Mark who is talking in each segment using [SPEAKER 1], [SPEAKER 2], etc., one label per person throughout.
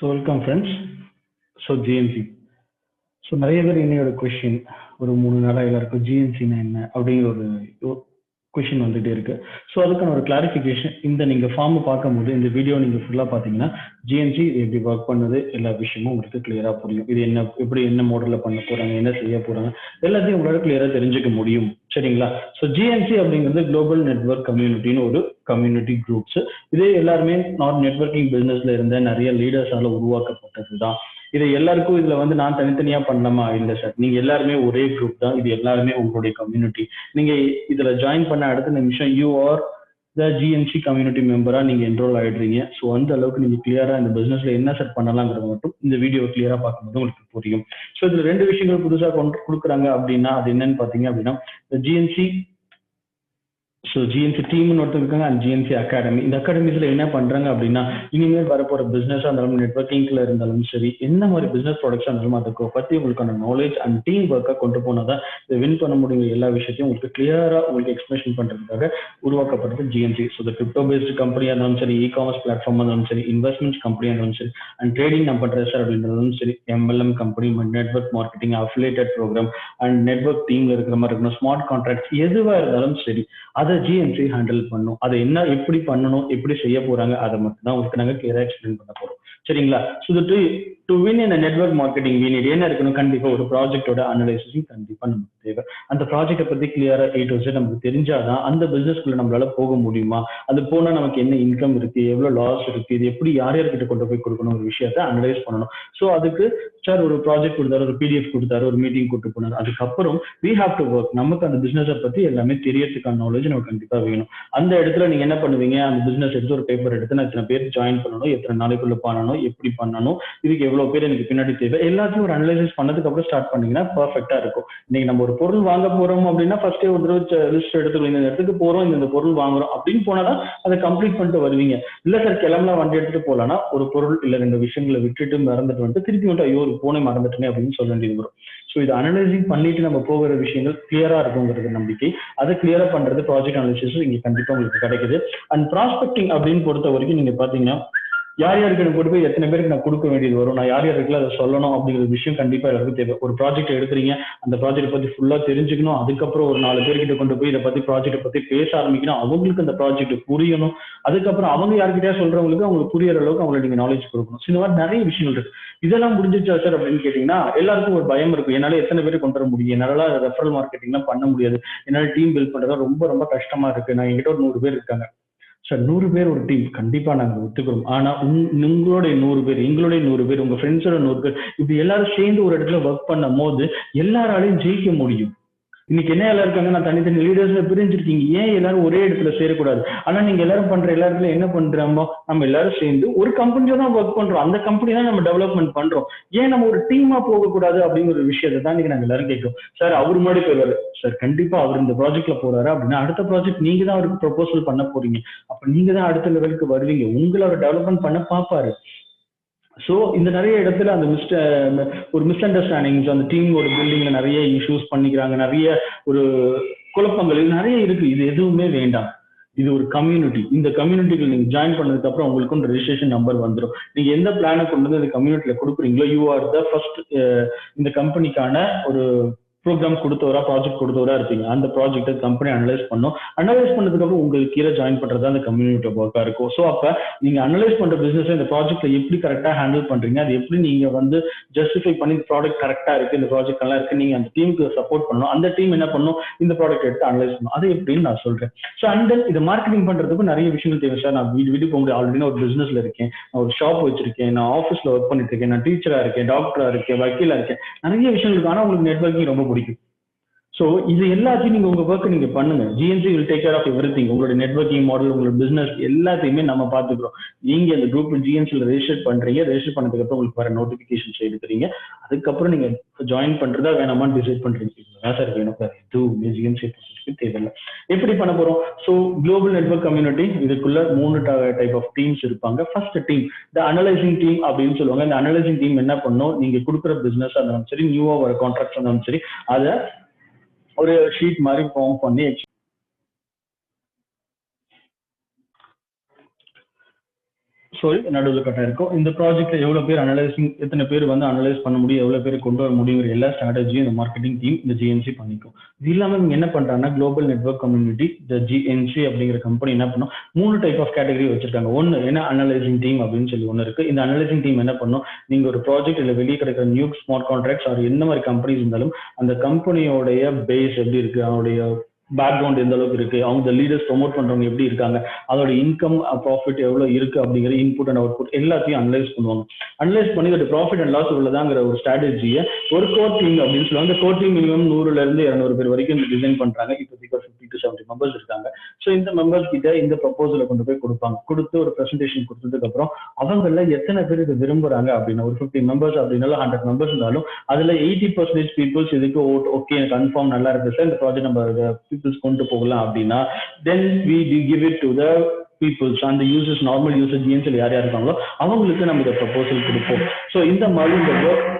[SPEAKER 1] So welcome friends so GNC so நிறைய பேர் என்னையோட கொஷின் ஒரு மூணு நாளாக எல்லாருக்கும் ஜிஎன்சினா என்ன அப்படிங்கிற ஒரு கொஷின் வந்துட்டே இருக்கு. ஸோ அதுக்கான ஒரு கிளாரிஃபிகேஷன் இந்த நீங்கள் ஃபார்ம் பார்க்கும்போது இந்த வீடியோ நீங்கள் ஃபுல்லாக பார்த்தீங்கன்னா ஜிஎன்சி எப்படி ஒர்க் பண்ணுது எல்லா விஷயமும் உங்களுக்கு கிளியராக புரியும். இது என்ன எப்படி என்ன மாடலில் பண்ண போகிறாங்க என்ன செய்ய போகிறாங்க எல்லாத்தையும் உங்களால் கிளியராக தெரிஞ்சுக்க முடியும். சரிங்களா? ஸோ ஜிஎன்சி அப்படிங்கிறது குளோபல் நெட்ஒர்க் கம்யூனிட்டின்னு ஒரு கம்யூனிட்டி குரூப்ஸ் இதே எல்லாருமே நான் நெட்ஒர்க்கிங் பிஸ்னஸ்ல இருந்த நிறைய லீடர்ஸால உருவாக்கப்பட்டது தான் இதை எல்லாருக்கும் இதுல வந்து நான் தனித்தனியா பண்ணலாமா? இல்லை சார் நீங்க எல்லாருமே ஒரே குரூப் தான். இது எல்லாருமே உங்களுடைய கம்யூனிட்டி நீங்க இதுல ஜாயின் பண்ண அடுத்த நிமிஷம் you are the GNC community மெம்பராக நீங்க என்ரோல் ஆயிடுறீங்க. ஸோ அந்த அளவுக்கு நீங்க கிளியரா இந்த பிசினஸ்ல என்ன செட் பண்ணலாங்கிறது மட்டும் இந்த வீடியோ கிளியராக பார்க்கும்போது உங்களுக்கு புரியும். ஸோ இதுல ரெண்டு விஷயங்கள் புதுசா கொண்டு கொடுக்குறாங்க அப்படின்னா அது என்னன்னு பாத்தீங்க அப்படின்னா ஜிஎன்சி ஸோ ஜிஎன்சி டீம்னு ஒருத்தர் இருக்காங்க அண்ட் ஜிஎன்சி அகாடமி இந்த அகாடமிஸ்ல என்ன பண்றாங்க அப்படின்னா இனிமேல் வரப்போற பிசினஸா இருந்தாலும் நெட்ஒர்க்கிங்ல இருந்தாலும் சரி என்ன மாதிரி பிசினஸ் ப்ராடக்ட்ஸா இருந்தாலும் அதுக்கு பத்தி உங்களுக்கான நாலேஜ் அண்ட் டீம் ஒர்க்கா கொண்டு போனாதான் இதை வின் பண்ண முடியுங்க எல்லா விஷயத்தையும் உங்களுக்கு கிளியரா உங்களுக்கு எக்ஸ்பிளேஷன் பண்றதுக்காக உருவாக்கப்பட்டது ஜிஎன்சி ஸோ கிரிப்டோ பேஸ்டு கம்பெனியா இருந்தாலும் சரி இ காமர்ஸ் பிளாட்ஃபார்மா இருந்தாலும் சரி இன்வெஸ்ட்மெண்ட்ஸ் கம்பெனியா இருந்தாலும் சரி அண்ட் ட்ரேடிங் நம்ம பண்ற சார் அப்படின்றதும் சரி MLM company network marketing affiliated programme and network டீம்ல இருக்கிற மாதிரி இருக்கணும் ஸ்மார்ட் கான்ட்ராக்ட்ஸ் எதுவா இருந்தாலும் சரி அது ஜிஎன்சி ஹேண்டில் பண்ணும். அதை என்ன எப்படி பண்ணணும் எப்படி செய்ய போறாங்க அதை மட்டும் தான் உங்களுக்கு நாங்கள் கிளியரா எக்ஸ்பிளைன் பண்ண போறோம். சரிங்களா? ஸோ டு வின் இந்த நெட்ஒர்க் மார்க்கெட்டிங் வீனிட் என்ன இருக்கணும்? கண்டிப்பா ஒரு ப்ராஜெக்டோட அனலைசிஸும் கண்டிப்பா நமக்கு தேவை. அந்த ப்ராஜெக்டை பத்தி கிளியரா எயிட் டு நமக்கு தெரிஞ்சாதான் அந்த பிசினஸ்க்குள்ள நம்மளால போக முடியுமா? அது போனா நமக்கு என்ன இன்கம் இருக்கு? எவ்வளவு லாஸ் இருக்கு? இது எப்படி யார் யார்கிட்ட கொண்டு போய் கொடுக்கணும்? ஒரு விஷயத்த அனலைஸ் பண்ணணும். ஸோ அதுக்கு சார் ஒரு ப்ராஜெக்ட் கொடுத்தாரு ஒரு பிடிஎஃப் கொடுத்தாரு ஒரு மீட்டிங் கூட்டு போனார். அதுக்கப்புறம் வி ஹாவ் டு ஒர்க் நமக்கு அந்த பிசினஸை பத்தி எல்லாமே தெரியறதுக்கான நாலேஜ் நமக்கு கண்டிப்பா வேணும். அந்த இடத்துல நீங்க என்ன பண்ணுவீங்க? அந்த பிசினஸ் எடுத்து ஒரு பேப்பர் எடுத்து நான் எத்தனை பேர் ஜாயின் பண்ணணும்? எத்தனை நாளைக்குள்ள பண்ணணும்? எப்படி பண்ணணும்? இதுக்கு எவ்வளவு பேர் எனக்கு பின்னாடி தேவை. எல்லாத்தையும் ஒரு அனலைசிஸ் பண்ணதுக்கு அப்புறம் ஸ்டார்ட் பண்ணீங்கன்னா பர்ஃபெக்டா இருக்கும். இன்னைக்கு நம்ம ஒரு பொருள் வாங்க போறோம் அப்படின்னா ஃபர்ஸ்டே ஒரு தடவை லிஸ்ட் எடுத்துக்கணும் இந்த இடத்துக்கு போறோம் இந்த பொருள் வாங்குறோம் அப்படின்னு போனாதான் அதை கம்ப்ளீட் பண்ணிட்டு வருவீங்க. இல்ல சார் கிளம்பலாம் வண்டி எடுத்துட்டு போலாம்னா ஒரு பொருள் இல்ல ரெண்டு விஷயங்களை விட்டுட்டு மறந்துட்டு வந்துட்டு திருப்பி வந்துட்டு ஐயோ ஒரு போனே மறந்துட்டேனே அப்படின்னு சொல்ல வேண்டியது வரும். ஸோ இது அனலைசிங் பண்ணிட்டு நம்ம போகிற விஷயங்கள் கிளியரா இருக்குங்கிறது நம்பிக்கை. அதை கிளியரா பண்றது ப்ராஜெக்ட் அனாலிசிஸ் இங்க கண்டிப்பா உங்களுக்கு கிடைக்குது. அண்ட் ப்ராஸ்பெக்டிங் அப்படின்னு பொறுத்த வரைக்கும் நீங்க பாத்தீங்கன்னா யார் யாருக்கு எனக்கு கொண்டு போய் எத்தனை பேருக்கு நான் கொடுக்க வேண்டியது வரும்? நான் யார் யாருக்கு அதை சொல்லணும் அப்படிங்கிற விஷயம் கண்டிப்பா எல்லாருக்கும் தேவை. ஒரு ப்ராஜெக்ட் எடுக்கிறீங்க அந்த ப்ராஜெக்ட் பத்தி ஃபுல்லா தெரிஞ்சுக்கணும். அதுக்கப்புறம் ஒரு நாலு பேர்கிட்ட கொண்டு போய் இதை பத்தி ப்ராஜெக்ட் பத்தி பேச ஆரம்பிக்கணும். அவங்களுக்கு அந்த ப்ராஜெக்ட் புரியணும். அதுக்கப்புறம் அவங்க யார்கிட்டயா சொல்றவங்களுக்கு அவங்களுக்கு புரியற அளவுக்கு அவங்களுக்கு நீங்க நாலேஜ் கொடுக்கணும். இந்த மாதிரி நிறைய விஷயங்கள் இருக்கு. இதெல்லாம் முடிஞ்சிச்சா சார் அப்படின்னு கேட்டீங்கன்னா எல்லாருக்கும் ஒரு பயம் இருக்கும். என்னால எத்தனை பேர் கொண்டு வர முடியும்? என்னால ரெஃபரல் மார்க்கெட்டிங்லாம் பண்ண முடியாது. என்னால டீம் பில்ட் பண்றதா ரொம்ப ரொம்ப கஷ்டமா இருக்கு. நான் என்கிட்ட ஒரு நூறு பேர் இருக்காங்க. சார் நூறு பேர் ஒரு டீம் கண்டிப்பா நாங்க ஒத்துக்கிறோம். ஆனா உங்களுடைய நூறு பேர் எங்களுடைய நூறு பேர் உங்க ஃப்ரெண்ட்ஸோட நூறு பேர் இப்படி எல்லாரும் சேர்ந்து ஒரு இடத்துல ஒர்க் பண்ணும் போது எல்லாராலையும் ஜெயிக்க முடியும். இன்னைக்கு என்ன எல்லாம் இருக்காங்க? நான் தனித்தனி லீடர்ஸ்ல பிரிஞ்சிருக்கீங்க. ஏன் எல்லாரும் ஒரே இடத்துல சேரக்கூடாது? ஆனா நீங்க எல்லாரும் பண்ற எல்லா இடத்துல என்ன பண்றோமோ நம்ம எல்லாரும் சேர்ந்து ஒரு கம்பெனில தான் ஒர்க் பண்றோம். அந்த கம்பெனி தான் நம்ம டெவலப்மெண்ட் பண்றோம். ஏன் நம்ம ஒரு டீமா போகக்கூடாது அப்படிங்கிற ஒரு விஷயத்தை தான் நீங்க நாங்க எல்லாரும் கேட்கிறோம். சார் அவர் முன்னாடி போயிடுவாரு. சார் கண்டிப்பா அவர் இந்த ப்ராஜெக்ட்ல போறாரு அப்படின்னா அடுத்த ப்ராஜெக்ட் நீங்க தான் அவருக்கு ப்ரொபோசல் பண்ண போறீங்க. அப்ப நீங்க தான் அடுத்த லெவலுக்கு வருவீங்க. உங்களோட டெவலப்மெண்ட் பண்ண பாப்பாரு. ஸோ இந்த நிறைய இடத்துல அந்த மிஸ்ட ஒரு மிஸ் அண்டர்ஸ்டாண்டிங்ஸ் அந்த டீமோட பில்டிங்ல நிறைய இஷ்யூஸ் பண்ணிக்கிறாங்க. நிறைய ஒரு குழப்பங்கள் இது நிறைய இருக்கு. இது எதுவுமே வேண்டாம். இது ஒரு கம்யூனிட்டி இந்த கம்யூனிட்டிகள் நீங்க ஜாயின் பண்ணதுக்கு அப்புறம் உங்களுக்கு ரெஜிஸ்ட்ரேஷன் நம்பர் வந்துடும் நீங்க எந்த பிளானை கொண்டு வந்து இந்த கம்யூனிட்டியில கொடுக்குறீங்களோ யூ ஆர் த ஃபர்ஸ்ட் இந்த கம்பெனிக்கான ஒரு ப்ரோக்ராம் கொடுத்தவரா ப்ராஜெக்ட் கொடுத்தவரா இருப்பீங்க. அந்த ப்ராஜெக்ட்டை கம்பெனி அனலைஸ் பண்ணும். அனலைஸ் பண்ணதுக்கு அப்புறம் உங்களுக்கு கீழே ஜாயின் பண்றது அந்த கம்யூனிட்டி ஒர்க்கா இருக்கும். ஸோ அப்ப நீங்க அனலைஸ் பண்ற பிசினஸ் இந்த ப்ராஜெக்ட்ல எப்படி கரெக்டா ஹேண்டில் பண்றீங்க? அது எப்படி நீங்க வந்து ஜஸ்டிஃபை பண்ணி ப்ராடக்ட் கரெக்டா இருக்கு? இந்த ப்ராஜெக்ட் நல்லா இருக்கு. நீங்க அந்த டீமுக்கு சப்போர்ட் பண்ணணும். அந்த டீம் என்ன பண்ணும்? இந்த ப்ராடக்ட் எடுத்து அனலைஸ் பண்ணும். அது எப்படின்னு நான் சொல்றேன். ஸோ அண்ட் தென் இதை மார்க்கெட்டிங் பண்றதுக்கு நிறைய விஷயங்கள் தேவை சார். நான் வீடு வீடு போக முடியும் ஆல்ரெடி ஒரு பிசினஸ்ல இருக்கேன். நான் ஒரு ஷாப் வச்சிருக்கேன். நான் ஆஃபீஸ்ல ஒர்க் பண்ணிட்டு இருக்கேன். நான் டீச்சரா இருக்கேன். டாக்டரா இருக்கேன். வக்கீலா இருக்கேன். நிறைய விஷயங்கள் இருக்கு. ஆனா உங்களுக்கு நெட்ஒர்க்கிங் ரொம்ப பிடிக்கும் ஸோ இது எல்லாத்தையும் நீங்கள் உங்கள் ஒர்க் நீங்கள் பண்ணுங்க. GNC will take care of everything உங்களோட நெட்ஒர்க்கிங் மாடல் உங்களோட பிஸ்னஸ் எல்லாத்தையுமே நம்ம பார்த்துக்கிறோம். நீங்க அந்த குரூப் ஜிஎன்சியில் ரெஜிஸ்டர் பண்ணுறீங்க ரெஜிஸ்டர் பண்ணதுக்கப்புறம் உங்களுக்கு வர நோட்டிஃபிகேஷன் எடுக்கிறீங்க. அதுக்கப்புறம் நீங்கள் ஜாயின் பண்ணுறதா வேணாமான்னு டிசைட் பண்ணுறீங்க வேணா சார் வேணும். சார் எதுவுமே ஜிஎன்சி ப்ராசஸ்க்கு தேவையில்லை. எப்படி பண்ண போகிறோம் ஸோ குளோபல் நெட்ஒர்க் கம்யூனிட்டி இதுக்குள்ள மூணு டைப் ஆஃப் டீம்ஸ் இருப்பாங்க. First team the analysing team அப்படின்னு சொல்லுவாங்க. இந்த அனலைசிங் டீம் என்ன பண்ணும்? நீங்கள் கொடுக்குற பிஸ்னஸ் இருந்தாலும் சரி நியூவா வர கான்ட்ராக்ட் இருந்தாலும் சரி அதை ஒரு ஷீட் மாதிரி ஃபார்ம் பண்ணி சாரி நடுவில் கட்டாக இருக்கும். இந்த ப்ராஜெக்ட்ல எவ்வளவு பேர் அனலைசிங் எத்தனை பேர் வந்து அனலைஸ் பண்ண முடியும் எவ்வளவு பேர் கொண்டு வர முடியுங்கிற எல்லா ஸ்ட்ராட்டஜியும் இந்த மார்க்கெட்டிங் டீம் இந்த ஜிஎன்சி பண்ணிக்கும். இது இல்லாம இவங்க என்ன பண்றாங்கன்னா குளோபல் நெட்வொர்க் கம்யூனிட்டி இந்த ஜிஎன்சி அப்படிங்கிற கம்பெனி என்ன பண்ணும்? மூணு டைப் ஆஃப் கேட்டகரி வச்சிருக்காங்க. ஒன்னு என்ன அனலைசிங் டீம் அப்படின்னு சொல்லி ஒன்று இருக்கு. இந்த அனலைசிங் டீம் என்ன பண்ணும்? நீங்க ஒரு ப்ராஜெக்ட் இல்லை வெளியே கிடைக்கிற நியூ ஸ்மார்ட் கான்ட்ராக்ட்ஸ் ஆர் என்ன மாதிரி கம்பெனிஸ் இருந்தாலும் அந்த கம்பெனியோடைய பேஸ் எப்படி இருக்கு? அவனுடைய பேக்ரவுண்ட் எந்த அளவுக்கு இருக்கு? அவங்க லீடர்ஸ் ப்ரொமோட் பண்றவங்க எப்படி இருக்காங்க? அதோட இன்கம் ப்ராஃபிட் uh, எவ்வளவு இருக்கு அப்படிங்கிற இன்புட் அண்ட் அவுட்புட் எல்லாத்தையும் அனலைஸ் பண்ணுவாங்க. அனலைஸ் பண்ணி அது ப்ராஃபிட் அண்ட் லாஸ் உள்ளதாங்கிற ஒரு ஸ்ட்ராட்டஜியை ஒரு கோர் டீம் அப்படின்னு சொல்லுவாங்க. கோர் டீம் மினிமம் நூறுல இருந்து இரநூறு பேர் வரைக்கும் டிசைன் பண்றாங்க. இப்போ ஃபிஃப்டி டு செவன்டி மெம்பர்ஸ் இருக்காங்க. ஸோ இந்த மெம்பர்ஸ் கிட்ட இந்த ப்ரப்போசலை கொண்டு போய் கொடுப்பாங்க. கொடுத்து ஒரு ப்ரெசன்டேஷன் கொடுத்ததுக்கு அப்புறம் அவங்கள எத்தனை பேர் இது விரும்புறாங்க அப்படின்னா ஒரு ஃபிஃப்டி மெம்பர்ஸ் அப்படின்னாலும் ஹண்ட்ரட் மெம்பர்ஸ் இருந்தாலும் அதுல எயிட்டி பர்சன்டேஜ் பீப்புள்ஸ் இதுக்கு ஓகே கன்ஃபார்ம் நல்லா இருக்கு சார் இந்த ப்ராஜெக்ட் நம்ம பீப்புள்ஸ் கொண்டு போகலாம் அப்படின்னா then we give it to the peoples அந்த யூசர்ஸ் நார்மல் யூசர் ஜிஎன்சில் யார் யார் இருக்காங்களோ அவங்களுக்கு நம்ம இந்த ப்ரப்போசல் கொடுப்போம். ஸோ இந்த மாதிரி இந்த ஒர்க்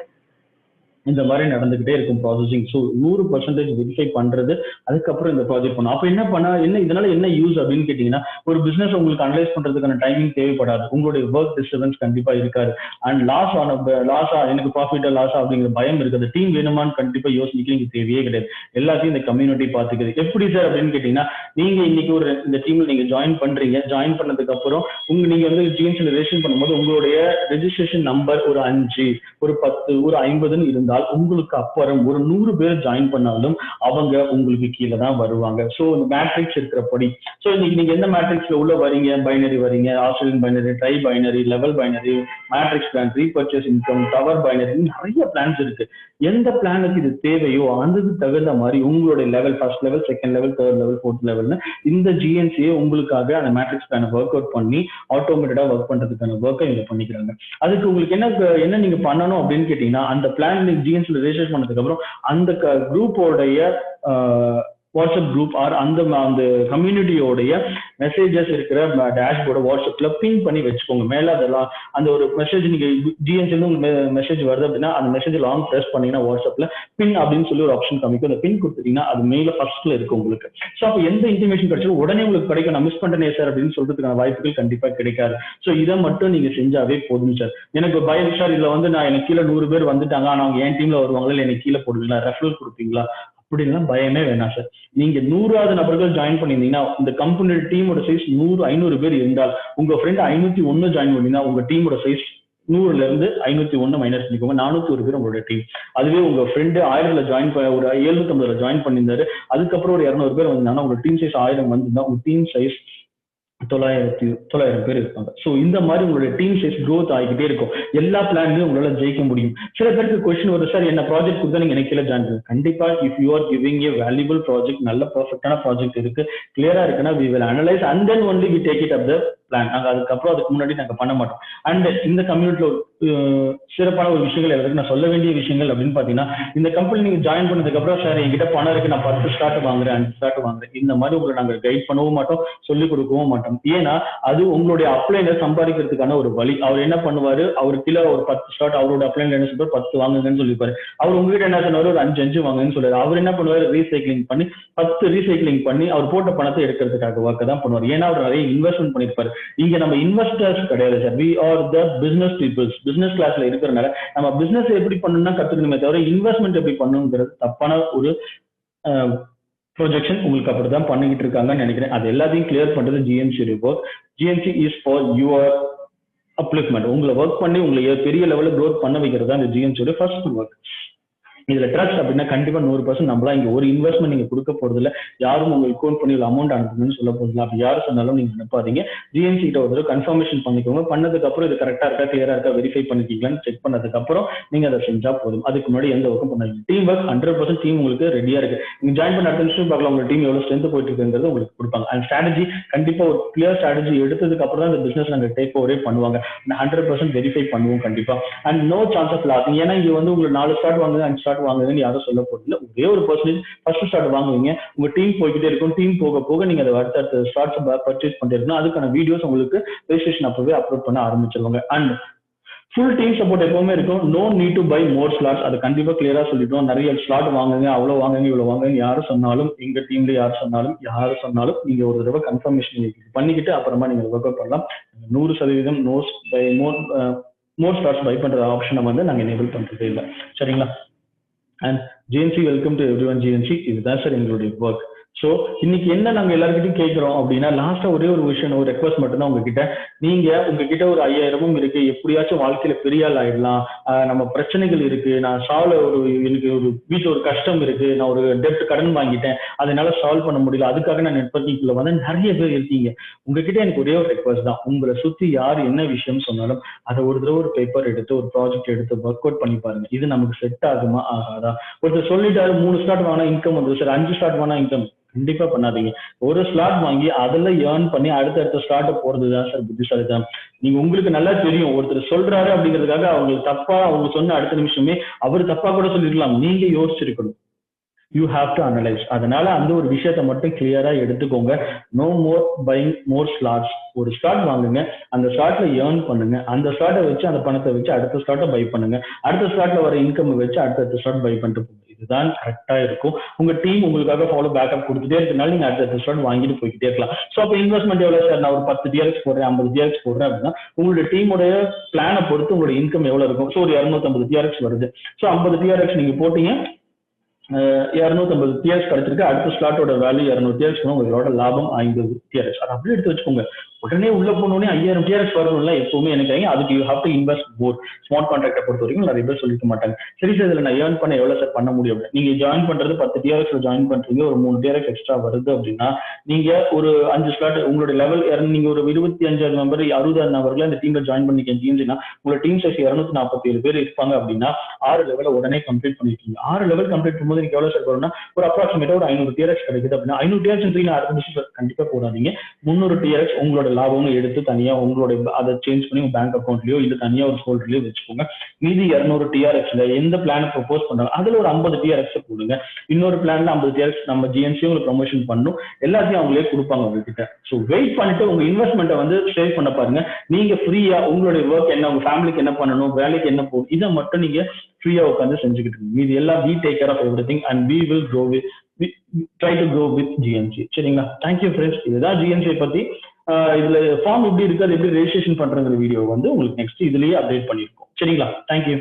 [SPEAKER 1] இந்த மாதிரி நடந்துகிட்டே இருக்கும் ப்ராசஸிங் ஸோ நூறு பர்சன்டேஜ் வெரிஃபை பண்றது அதுக்கப்புறம் இந்த ப்ராஜெக்ட் பண்ணும் அப்போ என்ன பண்ண என்ன இதனால என்ன யூஸ் அப்படின்னு கேட்டீங்கன்னா ஒரு பிசினஸ் உங்களுக்கு அனலைஸ் பண்றதுக்கான டைமிங் தேவைப்படாது. உங்களுடைய ஒர்க் டிஸ்டர்பன்ஸ் கண்டிப்பா இருக்காது. அண்ட் லாஸ் ஆன லாஸா எனக்கு ப்ராஃபிட்டா லாஸா அப்படிங்கிற பயம் இருக்காது. டீம் வேணுமான்னு கண்டிப்பா யோசிக்க தேவையே கிடையாது. எல்லாத்தையும் இந்த கம்யூனிட்டி பாத்துக்குது எப்படி சார் அப்படின்னு கேட்டீங்கன்னா நீங்க இன்னைக்கு ஒரு இந்த டீம்ல நீங்க ஜாயின் பண்றீங்க. ஜாயின் பண்ணதுக்கு அப்புறம் உங்க நீங்க வந்து ஜிஎன்சில ரெஜிஸ்ட்ரேஷன் பண்ணும்போது உங்களுடைய ரெஜிஸ்ட்ரேஷன் நம்பர் ஒரு அஞ்சு ஒரு பத்து ஒரு ஐம்பதுன்னு இருந்தால் உங்களுக்கு அப்புறம் ஒரு நூறு பேர் ஜாயின் பண்ணாலும் அவங்க உங்களுக்கு கீழே தான் வருவாங்க. ஸோ இந்த மேட்ரிக்ஸ் இருக்கிறபடி. ஸோ இன்னைக்கு நீங்க எந்த மேட்ரிக்ஸ்ல உள்ள வரீங்க? பைனரி வரீங்க. Australian binary tri binary level binary matrix plan repurchase income tower binary நிறைய பிளான்ஸ் இருக்கு. எந்த பிளானுக்கு இது தேவையோ அதுக்கு தகுந்த மாதிரி உங்களுடைய level first level second level third level fourth லெவல்னு இந்த ஜிஎன்சியை உங்களுக்காக அந்த மேட்ரிக்ஸ் பிளானை ஒர்க் அவுட் பண்ணி ஆட்டோமேட்டடா ஒர்க் பண்றதுக்கான ஒர்க்கை இங்க பண்ணிக்கிறாங்க. அதுக்கு உங்களுக்கு என்ன என்ன நீங்க பண்ணணும் அப்படின்னு கேட்டீங்கன்னா அந்த பிளான் நீங்க ஜிஎன்சியில் ரெஜிஸ்டர் பண்ணதுக்கு அப்புறம் அந்த குரூப்போடைய வாட்ஸ்அப் குரூப் ஆர் அந்த அந்த கம்யூனிட்டியோடைய மெசேஜஸ் இருக்கிற டேஷ்போர்டை வாட்ஸ்அப்ல பின் பண்ணி வச்சுக்கோங்க. மேல அதெல்லாம் அந்த ஒரு மெசேஜ் நீங்க ஜிஎன்சி மெசேஜ் வருது அப்படின்னா அந்த மெசேஜ் லாங் ப்ரெஸ் பண்ணீங்கன்னா வாட்ஸ்அப்ல பின் அப்படின்னு சொல்லி ஒரு ஆப்ஷன் காமிக்கும். அந்த பின் கொடுத்துட்டீங்கன்னா அது மேல ஃபர்ஸ்ட்ல இருக்கு உங்களுக்கு. ஸோ அப்போ எந்த இன்ஃபர்மேஷன் கிடைச்சாலும் உடனே உங்களுக்கு கிடைக்கும். நான் மிஸ் பண்ணிட்டேனே சார் அப்படின்னு சொல்றதுக்கான வாய்ப்புகள் கண்டிப்பா கிடைக்காது. ஸோ இதை மட்டும் நீங்க செஞ்சாவே போதும் சார் எனக்கு பயம் சார் இதுல வந்து நான் எனக்கு கீழே நூறு பேர் வந்துட்டாங்க. ஆனா அவங்க என் டீம்ல வருவாங்களா? இல்லை எனக்கு கீழே போடுவீங்களா? ரெஃபரல் கொடுப்பீங்களா? அப்படின்லாம் பயமே வேணாம் சார் நீங்க நூறாவது நபர்கள் ஜாயின் பண்ணியிருந்தீங்கன்னா இந்த கம்பெனியோட டீமோட சைஸ் நூறு ஐநூறு பேர் இருந்தால் உங்க ஃப்ரெண்ட் ஐநூத்தி ஒன்னு ஜாயின் பண்ணீங்கன்னா உங்க டீமோட சைஸ் நூறுல இருந்து ஐநூத்தி ஒன்னு மைனஸ் பண்ணிக்கோங்க. நானூத்தி ஒரு பேர் உங்களோட டீம் அதுவே உங்க ஃப்ரெண்டு ஆயிரம்ல ஜாயின் பண்ண ஒரு எழுநூத்தி ஐம்பதுல ஜாயின் பண்ணியிருந்தாரு. அதுக்கப்புறம் ஒரு இரநூறு பேர் வந்தாங்கன்னா உங்க டீம் சைஸ் ஆயிரம் வந்திருந்தா உங்க டீம் சைஸ் தொள்ளாயிரத்தி தொள்ளாயிரம் பேர் இருப்பாங்க ஸோ இந்த மாதிரி உங்களுடைய டீம் சைஸ் க்ரோத் ஆகிக்கிட்டே இருக்கும். எல்லா பிளான்லையும் உங்களால ஜெயிக்க முடியும். சில பேருக்கு கொஸ்டின் வரும் சார் என்ன ப்ராஜெக்ட் கொடுத்தா நீங்க எனக்கு ஜாயின் கண்டிப்பா if you are giving a valuable project நல்ல பர்ஃபெக்டான ப்ராஜெக்ட் இருக்கு கிளியரா இருக்குன்னா we will analyse and then only we take it up the plan நாங்கள் அதுக்கப்புறம் அதுக்கு முன்னாடி நாங்க பண்ண மாட்டோம். அண்ட் இந்த கம்யூனிட்டில சிறப்பான ஒரு விஷயங்கள் எதற்கு நான் சொல்ல வேண்டிய விஷயங்கள் அப்படின்னு பாத்தீங்கன்னா இந்த கம்பெனி நீங்க ஜாயின் பண்ணதுக்கு அப்புறம் சார் என்கிட்ட பணம் இருக்கு நான் பத்து ஸ்டார்ட் வாங்குறேன் அஞ்சு ஸ்டார்ட் வாங்குறேன். இந்த மாதிரி உங்களை நாங்க கைட் பண்ணவும் மாட்டோம் சொல்லிக் கொடுக்கவும் மாட்டோம். ஏன்னா அது உங்களுடைய அப்ளைனை சம்பாதிக்கிறதுக்கான ஒரு வழி. அவர் என்ன பண்ணுவாரு? அவர் கீழே ஒரு பத்து ஸ்டார்ட் அவரோட அப்ளைன்ல என்ன சொல்றாரு? பத்து வாங்குங்கன்னு சொல்லிப்பாரு. அவர் உங்ககிட்ட என்ன சொன்னார்? ஒரு அஞ்சு அஞ்சு வாங்குன்னு சொல்றாரு. அவர் என்ன பண்ணுவாரு? ரீசைக்ளிங் பண்ணி பத்து ரீசைக்ளிங் பண்ணி அவர் போட்ட பணத்தை எடுக்கிறதுக்காக ஒர்க்கை தான் பண்ணுவார். ஏன்னா அவர் நிறைய இன்வெஸ்ட்மெண்ட் பண்ணிருப்பாரு. இங்க நம்ம இன்வெஸ்டர்ஸ் கிடையாது sir we are the business peoples business கிளாஸ்ல இருக்கிறனால நம்ம பிசினஸ் எப்படி பண்ணணும்னா கத்துக்கணுமே தவிர இன்வெஸ்ட்மெண்ட் எப்படி பண்ணணுங்கிறது தப்பான ஒரு ப்ரொஜெக்ஷன் உங்களுக்கு அப்படிதான் பண்ணிக்கிட்டு இருக்காங்கன்னு நினைக்கிறேன். அது எல்லாத்தையும் கிளியர் பண்றது GMC report GMC is for your upliftment உங்களை ஒர்க் பண்ணி உங்களை பெரிய லெவலில் க்ரோத் பண்ண வைக்கிறது தான் இந்த ஜிஎம்சியோட ஃபர்ஸ்ட் ஒர்க் இதுல ட்ரஸ்ட் அப்படின்னா கண்டிப்பா நூறு பர்சன்ட் நம்மளா இங்க ஒரு இன்வெஸ்ட்மெண்ட் நீங்க கொடுக்க போறது இல்ல யாரும் உங்க அக்கௌண்ட் பண்ணி அமௌண்ட் அனுப்பணும்னு சொல்ல போறது இல்லை அப்படி யாரும் சொன்னாலும் நீங்க அனுப்பாதீங்க. ஜிஎம்சி கிட்ட ஒரு கன்ஃபர்மேஷன் பண்ணிக்கோங்க. பண்ணதுக்கு அப்புறம் இது கரெக்டா இருக்கா கிளியரா இருக்கா வெரிஃபை பண்ணிக்கீங்களான்னு செக் பண்ணதுக்கு அப்புறம் நீங்க அதை செஞ்சா போதும். அதுக்கு முன்னாடி எந்த ஒர்க்கும் பண்ணாதீங்க. Team work hundred percent team உங்களுக்கு ரெடியா இருக்கு. நீங்க ஜாயின் பண்ண அடுத்த நிமிஷம் பார்க்கலாம் உங்க டீம் எவ்வளவு ஸ்ட்ரென்த் போயிட்டு இருக்குங்கிறது உங்களுக்கு கொடுப்பாங்க. அண்ட் ஸ்ட்ராட்டஜி கண்டிப்பா ஒரு கிளியர் ஸ்ட்ராட்டஜி எடுத்ததுக்கு அப்புறம் தான் இந்த பிசினஸ் நாங்க டேக் ஓவரே பண்ணுவாங்க. ஹண்ட்ரட் பர்சன்ட் வெரிஃபை பண்ணுவோம் கண்டிப்பா. And no chance of loss ஏன்னா இங்க வந்து உங்களுக்கு நாலு ஸ்டார்ட் வாங்குது அஞ்சு ஸ்டார்ட் வாங்குதுன்னு யாரும் சொல்ல போறதில்ல. ஒரே ஒரு பர்சன்டேஜ் ஃபர்ஸ்ட் ஸ்டார்ட் வாங்குவீங்க. உங்க டீம் போய்கிட்டே இருக்கும். டீம் போக போக நீங்க அதை அடுத்த அடுத்த ஸ்டார்ட்ஸ் பர்ச்சேஸ் பண்ணிட்டு இருக்கணும். அதுக்கான வீடியோஸ் உங்களுக்கு ரெஜிஸ்ட்ரேஷன் அப்பவே அப்லோட் பண்ண ஆரம்பிச்சிருவாங்க. அண்ட் ஃபுல் டீம் சப்போர்ட் எப்பவுமே இருக்கும். No need to buy more slots அது கண்டிப்பா கிளியரா சொல்லிட்டோம். நிறைய ஸ்லாட் வாங்குங்க. அவ்வளவு வாங்குங்க இவ்வளவு வாங்குங்க யாரு சொன்னாலும் எங்க டீம்ல யார் சொன்னாலும் யாரு சொன்னாலும் நீங்க ஒரு தடவை கன்ஃபர்மேஷன் பண்ணிக்கிட்டு அப்புறமா நீங்க ஒர்க் அவுட் பண்ணலாம். நூறு சதவீதம் no buy more more slots buy பண்ற ஆப்ஷனை வந்து நாங்க எனேபிள் பண்றதே இல்லை. சரிங்களா? And GNC, welcome to everyone. GNC is that's an included work. So இன்னைக்கு என்ன நாங்க எல்லாருக்கிட்டையும் கேட்கிறோம் அப்படின்னா லாஸ்டா ஒரே ஒரு விஷயம் ஒரு ரெக்வஸ்ட் மட்டும் தான் உங்ககிட்ட. நீங்க உங்ககிட்ட ஒரு ஐயாயிரமும் இருக்கு. எப்படியாச்சும் வாழ்க்கையில பெரிய ஆள் ஆயிடலாம். நம்ம பிரச்சனைகள் இருக்கு. நான் சால்வ் ஒரு எனக்கு ஒரு வீட்டுல ஒரு கஷ்டம் இருக்கு. நான் ஒரு டெப்ட் கடன் வாங்கிட்டேன். அதனால சால்வ் பண்ண முடியல. அதுக்காக நான் நெட்வொர்க்கிங்குள்ள வந்து நிறைய பேர் இருக்கீங்க. உங்ககிட்ட எனக்கு ஒரே ஒரு ரெக்வஸ்ட் தான். உங்களை சுத்தி யார் என்ன விஷயம் சொன்னாலும் அதை ஒரு தடவை ஒரு பேப்பர் எடுத்து ஒரு ப்ராஜெக்ட் எடுத்து ஒர்க் அவுட் பண்ணி பாருங்க. இது நமக்கு செட் ஆகுமா ஆகாதா? ஒருத்தர் சொல்லிட்டாரு மூணு ஸ்டார்ட் வாங்கினா இன்கம் வந்து சார் அஞ்சு ஸ்டார்ட் வாங்கினா இன்கம் கண்டிப்பா பண்ணாதீங்க. ஒரு ஸ்லாட் வாங்கி அதுல ஏர்ன் பண்ணி அடுத்தடுத்த ஸ்லாட்ட போறதுதான் சார் புத்திசாலிதான் நீங்க உங்களுக்கு நல்லா தெரியும். ஒருத்தர் சொல்றாரு அப்படிங்கிறதுக்காக அவங்களுக்கு தப்பா அவங்க சொன்ன அடுத்த நிமிஷமே அவர் தப்பா கூட சொல்லிருக்கலாம் நீங்க யோசிச்சிருக்கணும். யூ ஹாவ் டு அனலைஸ் அதனால அந்த ஒரு விஷயத்த மட்டும் கிளியரா எடுத்துக்கோங்க. No more buying more slots ஒரு ஸ்லாட் வாங்குங்க. அந்த ஸ்லாட்ல ஏர்ன் பண்ணுங்க. அந்த ஸ்லாட்டை வச்சு அந்த பணத்தை வச்சு அடுத்த ஸ்லாட்டை பை பண்ணுங்க. அடுத்த ஸ்லாட்ல வர இன்கம் வச்சு அடுத்தடுத்த ஸ்லாட் பை பண்ணிட்டு போங்க. இதுதான் கரெக்டா இருக்கும். உங்க டீம் உங்களுக்காக ஃபாலோ பேக்கப் கொடுத்துட்டே இருக்கனால நீங்க அடுத்த ஸ்டார்ட் வாங்கிட்டு போய்கிட்டே இருக்கலாம். ஸோ அப்போ இன்வெஸ்ட்மெண்ட் எவ்வளவு சார் நான் ஒரு பத்து டிஆர்எக்ஸ் போடுறேன் ஐம்பது டிஆர்எக்ஸ் போடுறேன் அப்படின்னா உங்களுடைய டீமுடைய பிளானை பொறுத்து உங்களுடைய இன்கம் எவ்வளவு இருக்கும்? ஸோ ஒரு இரநூத்தம்பது டிஆர்எக்ஸ் வருது. ஸோ ஐம்பது டிஆர்எக்ஸ் நீங்க போட்டீங்க இரநூத்தம்பது டிஎஸ் கிடைச்சிருக்கு. அடுத்த ஸ்லாட்டோட வேல்யூ இரநூறு டிஎஸ் உங்களோட லாபம் ஐம்பது டிஆர்எஸ் அதை அப்படியே எடுத்து வச்சுக்கோங்க. உடனே உள்ள போனோடனே ஐயாயிரம் டிஆர்எஸ் வரணும்ல எப்பவுமே எனக்கு அதுக்கு you have to invest more smart கான்ட்ராக்டை பொறுத்த வரைக்கும் நிறைய பேர் சொல்லிக்க மாட்டாங்க. சரி சார் இதுல நான் ஏர்ன் பண்ண எவ்வளவு சார் பண்ண முடியும் நீங்க ஜாயின் பண்றது பத்து டிஆர்எக்ஸ்ல ஜாயின் பண்றீங்க. ஒரு மூணு டிஆர்எஸ் எக்ஸ்ட்ரா வருது அப்படின்னா நீங்க ஒரு அஞ்சு ஸ்லாட் உங்களோட லெவல் நீங்க ஒரு இருபத்தி அஞ்சாறு நம்பர் அறுபதாறு நபர்ல இந்த டீம்ல ஜாயின் பண்ணிக்க ஜிஎம்சினா உங்களோட டீம் சைஸ் இருநூத்தி நாற்பத்தி ஏழு பேர் இருப்பாங்க அப்படின்னா ஆறு லெவல உடனே கம்ப்ளீட் பண்ணிருக்கீங்க ஆறு லெவல் கம்ப்ளீட் பண்ணும்போது எனக்கு எவ்வளவு சார் வரும்னா ஒரு அப்ராக்சிமேட்டா ஒரு ஐநூறு டிஆர்எக்ஸ் கிடைக்குது அப்படின்னா ஐநூறு டிஆர்எக்ஸ் அடுத்த நிமிஷம் கண்டிப்பா போடாதீங்க. முந்நூறு டிஆர்எக்ஸ் உங்களோட லாபம்னு எடுத்து தனியா உங்களோட அதை சேஞ்ச் பண்ணி உங்க பேங்க் அக்கௌண்ட்லயோ இல்ல தனியா ஒரு ஹோல்டர்லயோ வச்சுக்கோங்க. மீதி இரநூறு டிஆர்எக்ஸ்ல எந்த பிளான் ப்ரொபோஸ் பண்றாங்க அதுல ஒரு ஐம்பது டிஆர்எக்ஸ் போடுங்க. இன்னொரு பிளான்ல ஐம்பது டிஆர்எக்ஸ் நம்ம ஜிஎன்சி உங்களுக்கு ப்ரொமோஷன் பண்ணும். எல்லாத்தையும் அவங்களே கொடுப்பாங்க உங்ககிட்ட. ஸோ வெயிட் பண்ணிட்டு உங்க இன்வெஸ்ட்மெண்ட்டை வந்து சேவ் பண்ண பாருங்க. நீங்க ஃப்ரீயா உங்களுடைய ஒர்க் என்ன உங்க ஃபேமிலிக்கு என்ன பண்ணணும் வேலைக்கு என்ன போகும் இதை மட்டும் நீங்க ஃப்ரீயா உட்காந்து செஞ்சுக்கிட்டு இருக்கீங்க மீதி எல்லாம் we take care of everything and we will grow with try to grow with GMC சரிங்களா? தேங்க்யூ ஃப்ரெண்ட்ஸ் இதுதான் ஜிஎன்சி பத்தி. இதுல ஃபார்ம் எப்படி இருக்கு அது எப்படி ரெஜிஸ்ட்ரேஷன் பண்றங்கிற வீடியோ வந்து உங்களுக்கு நெக்ஸ்ட் இதுலயே அப்டேட் பண்ணிருக்கோம். சரிங்களா? தேங்க்யூ